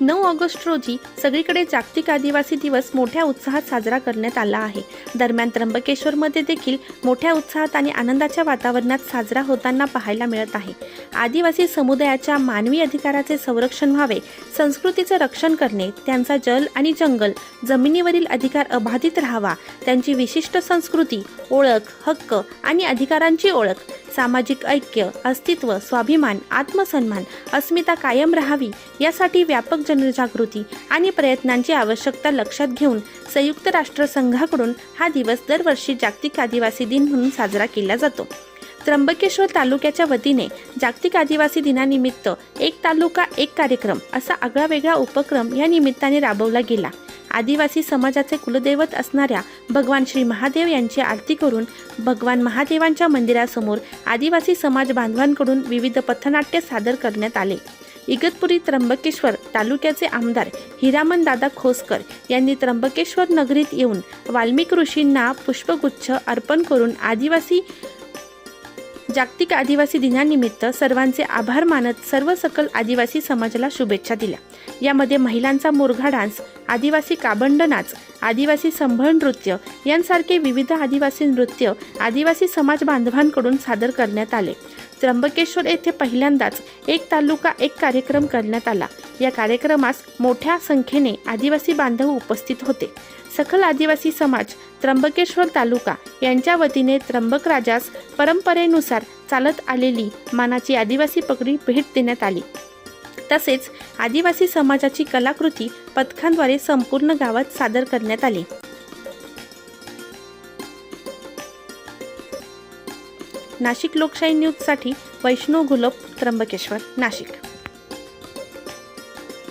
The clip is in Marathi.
नऊ ऑगस्ट रोजी सगळीकडे जागतिक आदिवासी दिवस मोठ्या उत्साहात साजरा करण्यात आला आहे. दरम्यान त्र्यंबकेश्वरमध्ये देखील मोठ्या उत्साहात आणि आनंदाच्या वातावरणात साजरा होताना पाहायला मिळत आहे. आदिवासी समुदायाच्या मानवी अधिकाराचे संरक्षण व्हावे संस्कृतीचं रक्षण करणे त्यांचा जल आणि जंगल जमिनीवरील अधिकार अबाधित राहावा त्यांची विशिष्ट संस्कृती ओळख हक्क आणि अधिकारांची ओळख सामाजिक ऐक्य अस्तित्व स्वाभिमान आत्मसन्मान अस्मिता कायम राहावी यासाठी व्यापक जनजागृती आणि प्रयत्नांची आवश्यकता लक्षात घेऊन संयुक्त राष्ट्रसंघाकडून हा दिवस दरवर्षी जागतिक आदिवासी दिन म्हणून साजरा केला जातो. त्र्यंबकेश्वर तालुक्याच्या वतीने जागतिक आदिवासी दिनानिमित्त एक तालुका एक कार्यक्रम असा आगळा वेगळा उपक्रम या निमित्ताने राबवला गेला. आदिवासी समाजाचे कुलदैवत असणाऱ्या भगवान श्री महादेव यांची आरती करून भगवान महादेवांच्या मंदिरासमोर आदिवासी समाज बांधवांकडून विविध पथनाट्य सादर करण्यात आले. इगतपुरी त्र्यंबकेश्वर तालुक्याचे आमदार हिरामन दादा खोसकर यांनी त्र्यंबकेश्वर नगरीत येऊन वाल्मिक ऋषींना पुष्पगुच्छ अर्पण करून आदिवासी जागतिक आदिवासी दिनानिमित्त सर्वांचे आभार मानत सर्व सकल आदिवासी समाजाला शुभेच्छा दिल्या. यामध्ये महिलांचा मोरघा डान्स आदिवासी काबंड नाच आदिवासी संभळ नृत्य यांसारखे विविध आदिवासी नृत्य आदिवासी समाज बांधवांकडून सादर करण्यात आले. त्र्यंबकेश्वर येथे पहिल्यांदाच एक तालुका एक कार्यक्रम करण्यात आला. या कार्यक्रमास मोठ्या संख्येने आदिवासी बांधव उपस्थित होते. सकल आदिवासी समाज त्र्यंबकेश्वर तालुका यांच्या वतीने त्र्यंबक राजास परंपरेनुसार चालत आलेली मानाची आदिवासी पगडी भेट देण्यात आली. तसेच आदिवासी समाजाची कलाकृती पथकांद्वारे संपूर्ण गावात सादर करण्यात आली. नाशिक लोकशाही न्यूजसाठी वैष्णव घुलप त्र्यंबकेश्वर नाशिक.